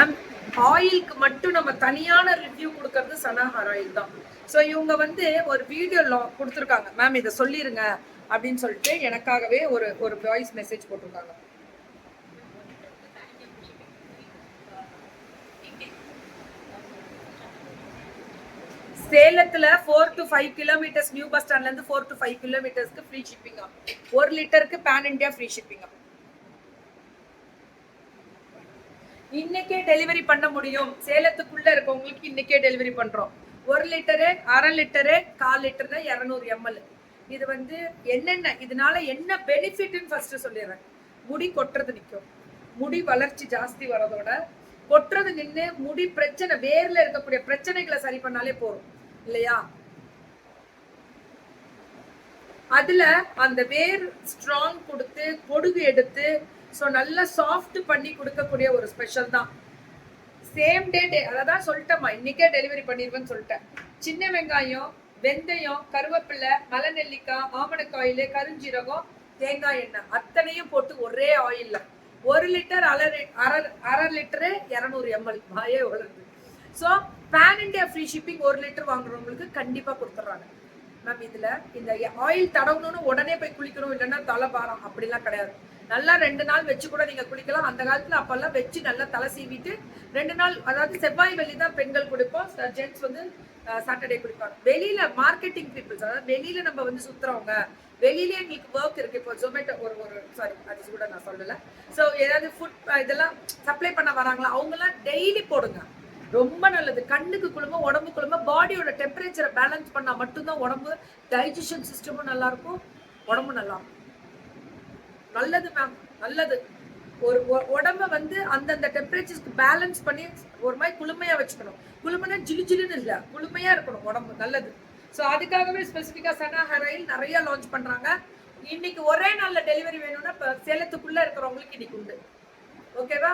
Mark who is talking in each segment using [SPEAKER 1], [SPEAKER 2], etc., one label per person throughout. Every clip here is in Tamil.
[SPEAKER 1] மேம் ஆயிலுக்கு மட்டும் நம்ம தனியான ரிவ்யூ கொடுக்கறது சனாஹார் ஆயில் தான். ஸோ இவங்க வந்து ஒரு வீடியோ கொடுத்துருக்காங்க. மேம் இதை சொல்லிருங்க அப்படின்னு சொல்லிட்டு எனக்காகவே ஒரு ஒரு வாய்ஸ் மெசேஜ் போட்டிருக்காங்க. சேலத்துல four to five kilometres new bus ஸ்டாண்ட்ல இருந்து ஃபோர் டு ஃபைவ் கிலோமீட்டர்ஸ்க்கு ஃப்ரீ ஷிப்பிங்கா ஒரு லிட்டருக்கு பேன் இண்டியா ஃப்ரீ ஷிப்பிங் இன்னைக்கே டெலிவரி பண்ண முடியும். சேலத்துக்குள்ள இருக்கவங்களுக்கு இன்னைக்கே டெலிவரி பண்றோம். ஒரு லிட்டரு அரை லிட்டரு கால் லிட்டர் தான் இரநூறு எம்எல் இது வந்து என்னென்ன இதனால என்ன பெனிஃபிட்னு ஃபர்ஸ்ட் சொல்லிடுறேன். முடி கொட்டுறது நிற்கும் முடி வளர்ச்சி ஜாஸ்தி வரதோட கொட்டுறது நின்று முடி பிரச்சனை வேர்ல இருக்கக்கூடிய பிரச்சனைகளை சரி பண்ணாலே போதும். இல்லையா? அதுல அந்த வேர் ஸ்ட்ராங் கொடுத்து பொடுகு எடுத்து ஸோ நல்லா சாஃப்ட் பண்ணி கொடுக்கக்கூடிய ஒரு ஸ்பெஷல் தான். சேம் டே டே அதை தான் சொல்லிட்டேம்மா. இன்னைக்கே டெலிவரி பண்ணிடுவேன்னு சொல்லிட்டேன். சின்ன வெங்காயம் வெந்தயம் கருவேப்பிலை மலை நெல்லிக்காய் ஆமணக்காயில் கருஞ்சீரகம் தேங்காய் எண்ணெய். அத்தனையும் போட்டு ஒரே ஆயிலில் ஒரு லிட்டர் அரை அரை அரை லிட்டரு இரநூறு எம்எல் வாயே வளருது so pan India free shipping ஒரு லிட்டர் வாங்குறவங்களுக்கு கண்டிப்பாக கொடுத்துட்றாங்க. மேம் இதில் இந்த ஆயில் தடவணும்னு உடனே போய் குளிக்கணும் இல்லைன்னா தலை பாரம் அப்படிலாம் கிடையாது. நல்லா ரெண்டு நாள் வச்சு கூட நீங்க குளிக்கலாம் அந்த காலத்துல அப்பெல்லாம் வச்சு நல்லா தலை சீவிட்டு ரெண்டு நாள் அதாவது செவ்வாய் வெள்ளி தான் பெண்கள் குடிப்போம். ஜென்ட்ஸ் வந்து சாட்டர்டே குடிப்பாங்க. வெளியில மார்க்கெட்டிங் பீப்புள்ஸ் அதாவது வெளியில நம்ம வந்து சுத்துறவங்க வெளியில எங்களுக்கு ஒர்க் இருக்கு. இப்போ ஜொமேட்டோ ஒரு ஒரு சாரி அது கூட நான் சொல்லல. ஸோ ஏதாவது ஃபுட் இதெல்லாம் சப்ளை பண்ண வராங்களா? அவங்கெல்லாம் டெய்லி போடுங்க. ரொம்ப நல்லது. கண்ணுக்கு குழும உடம்பு குழும பாடியோட டெம்பரேச்சரை பேலன்ஸ் பண்ணா மட்டும்தான் உடம்பு டைஜஷன் சிஸ்டமும் நல்லா இருக்கும் உடம்பும் நல்லா இருக்கும். நல்லது மேம் நல்லது. ஒரு உடம்ப வந்து அந்தந்த டெம்பரேச்சர்ஸ்க்கு பேலன்ஸ் பண்ணி ஒரு மாதிரி குளுமையா வச்சுக்கணும். குளுமைனா ஜிலு ஜிலுன்னு இல்லை குளுமையா இருக்கணும் உடம்பு நல்லது. ஸோ அதுக்காகவே ஸ்பெசிஃபிக்காக சனா ஹேர் ஆயில் நிறைய லான்ச் பண்றாங்க. இன்னைக்கு ஒரே நாளில் டெலிவரி வேணும்னா இப்போ சேலத்துக்குள்ள இருக்கிறவங்களுக்கு இன்னைக்கு உண்டு. ஓகேவா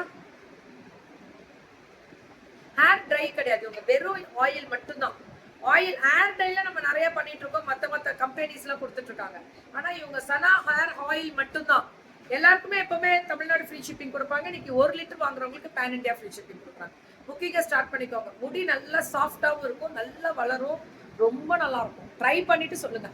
[SPEAKER 1] ஹேர் ட்ரை கிடையாது. உங்கள் வெறும் ஆயில் மட்டும்தான். ஆயில் ஹேர் டைல நம்ம நிறைய பண்ணிட்டு இருக்கோம். மற்ற மற்ற கம்பெனிஸ்லாம் கொடுத்துட்டு இருக்காங்க. ஆனா இவங்க சனா ஹேர் ஆயில் மட்டும்தான். எல்லாருக்குமே எப்பவுமே தமிழ்நாடு ஃப்ரீ ஷிப்பிங் கொடுப்பாங்க. இன்னைக்கு ஒரு லிட்டர் வாங்குறவங்களுக்கு பேன் இண்டியா ஃப்ரீ ஷிப்பிங் கொடுக்குறாங்க. புக்கிங்கை ஸ்டார்ட் பண்ணிக்கோங்க. முடி நல்லா சாஃப்டாகவும் இருக்கும். நல்லா வளரும். ரொம்ப நல்லா இருக்கும். ட்ரை பண்ணிட்டு சொல்லுங்க.